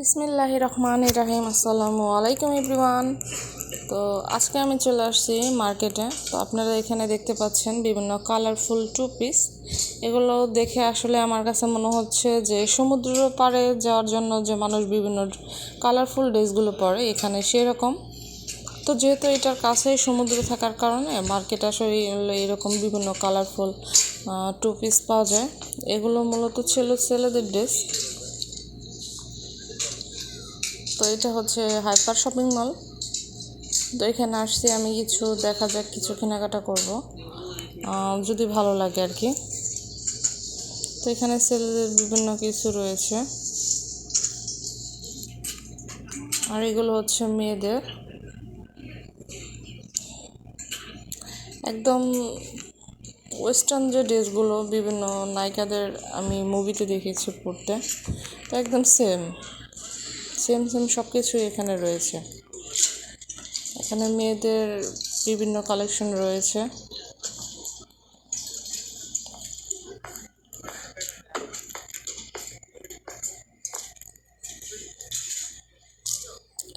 বিসমিল্লাহ রহমান রাহিম, আসসালামু আলাইকুম এভরিওয়ান। তো আজকে আমি চলে আসছি মার্কেটে। তো আপনারা এখানে দেখতে পাচ্ছেন বিভিন্ন কালারফুল টু পিস। এগুলো দেখে আসলে আমার কাছে মনে হচ্ছে যে সমুদ্র পাড়ে যাওয়ার জন্য যে মানুষ বিভিন্ন কালারফুল ড্রেসগুলো পরে, এখানে সেরকম। তো যেহেতু এটার কাছেই সমুদ্র থাকার কারণে মার্কেট আসলে এরকম বিভিন্ন কালারফুল টু পিস পাওয়া যায়। এগুলো মূলত ছিল, ছেলেদের ড্রেস। তো এটা হচ্ছে হাইপার শপিং মল। তো এখানে আসছি আমি কিছু দেখা যাক, কিছু কেনাকাটা করব। যদি ভালো লাগে আর কি। তো এখানে ছেলেদের বিভিন্ন কিছু রয়েছে। আর এগুলো হচ্ছে মেয়েদের। একদম ওয়েস্টার্ন যে ড্রেসগুলো, বিভিন্ন নায়িকাদের আমি মুভিতে দেখেছি পড়তে, তো একদম সেম সেম সেম সব কিছুই এখানে রয়েছে। এখানে মেয়েদের বিভিন্ন কালেকশন রয়েছে।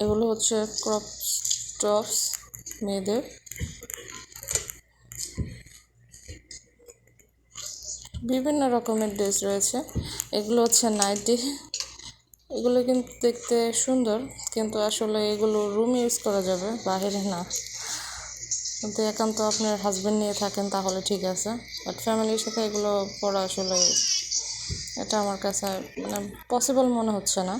এগুলো হচ্ছে ক্রপ টপস মেয়েদের। বিভিন্ন রকমের ড্রেস রয়েছে। এগুলো হচ্ছে নাইটি এগুলো কিন্তু দেখতে সুন্দর, কিন্তু আসলে এগুলো রুম ইউজ করা যাবে, বাহিরে না। কিন্তু একান্ত আপনার হাজব্যান্ড নিয়ে থাকেন, তাহলে ঠিক আছে। বাট ফ্যামিলির সাথে এগুলো পড়া আসলে এটা আমার কাছে মানে পসিবল মনে হচ্ছে না।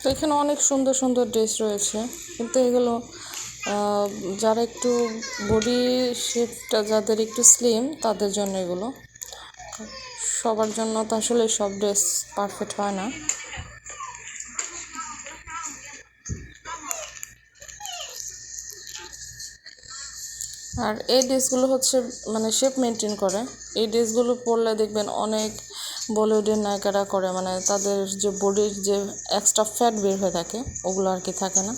তো এখানে অনেক সুন্দর সুন্দর ড্রেস রয়েছে, কিন্তু এগুলো যারা একটু বডি শেপটা যাদের একটু স্লিম তাদের জন্য এগুলো। সবার জন্য তো আসলে সব ড্রেস পারফেক্ট হয় না। আর এই ড্রেসগুলো হচ্ছে মানে শেপ মেনটেন করে। এই ড্রেসগুলো পরলে দেখবেন অনেক বলিউডের নায়িকারা করে মানে তাদের যে বডির যে এক্সট্রা ফ্যাট বের হয়ে থাকে, ওগুলো আর কি থাকে না।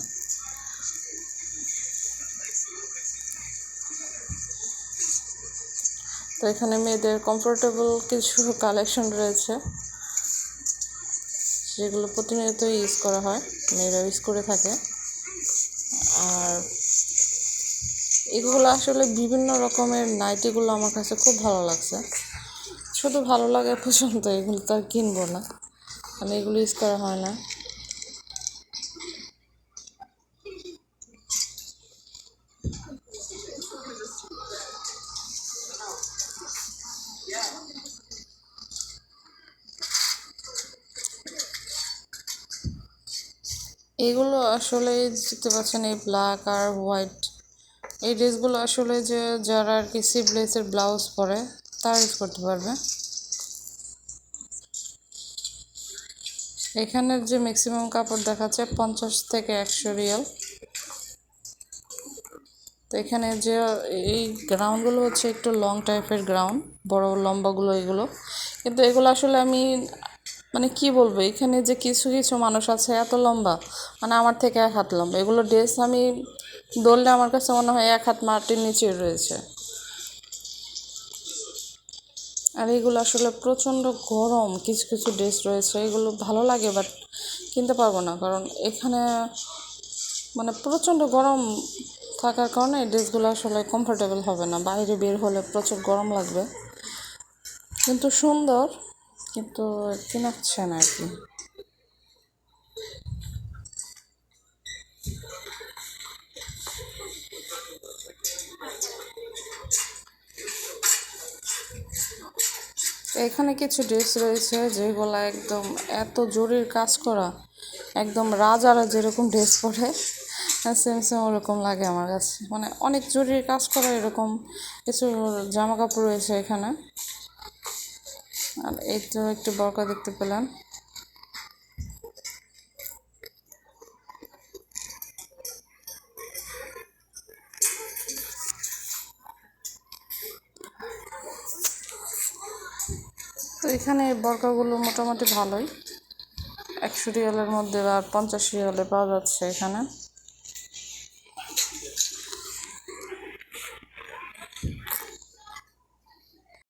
তো এখানে মেয়েদের কমফোর্টেবল কিছু কালেকশন রয়েছে, যেগুলো প্রতিনিয়ত ইউজ করা হয় মেয়েরা ইউজ করে থাকে। আর এগুলো আসলে বিভিন্ন রকমের নাইটিগুলো আমার কাছে খুব ভালো লাগছে। শুধু ভালো লাগে পছন্দ এগুলো তো আর কিনবো না। মানে এগুলো ইউজ করা হয় না। এগুলো আসলে দেখতে পাচ্ছেন, এই ব্ল্যাক আর হোয়াইট এই ড্রেসগুলো আসলে যে যারা আর কি সিভলেসের ব্লাউজ পরে, তারা ইউজ করতে পারবে। এখানের যে ম্যাক্সিমাম কাপড় দেখাচ্ছে পঞ্চাশ থেকে একশো রিয়াল। তো এখানে যে এই গ্রাউন্ডগুলো হচ্ছে একটু লং টাইপের গ্রাউন্ড বড় লম্বাগুলো এগুলো। কিন্তু এগুলো আসলে আমি মানে কি বলব, এখানে যে কিছু কিছু মানুষ আছে এত লম্বা মানে আমার থেকে এক হাত লম্বা। এগুলো ড্রেস আমি দৌড়লে আমার কাছে মনে হয় এক হাত মাটির নিচে রয়েছে। আর এগুলো আসলে প্রচণ্ড গরম, কিছু কিছু ড্রেস রয়েছে, এগুলো ভালো লাগে বাট কিনতে পারব না। কারণ এখানে মানে প্রচণ্ড গরম থাকার কারণে এই ড্রেসগুলো আসলে কমফোর্টেবল হবে না। বাইরে বের হলে প্রচুর গরম লাগবে। কিন্তু সুন্দর। কিন্তু কেনাচ্ছে না আর কি। এখানে কিছু ড্রেস রয়েছে যেগুলো একদম এত জরির কাজ করা, একদম রাজারা যেরকম ড্রেস পরে সেম সেম ওরকম লাগে আমার কাছে। মানে অনেক জরির কাজ করা এরকম কিছু জামা কাপড় রয়েছে এখানে। আর এই তো একটু বরকা দেখতে পেলাম। তো এখানে বরকাগুলো মোটামুটি ভালোই। একশো রিয়ালের মধ্যে আর পঞ্চাশ রিয়ালে পাওয়া যাচ্ছে এখানে।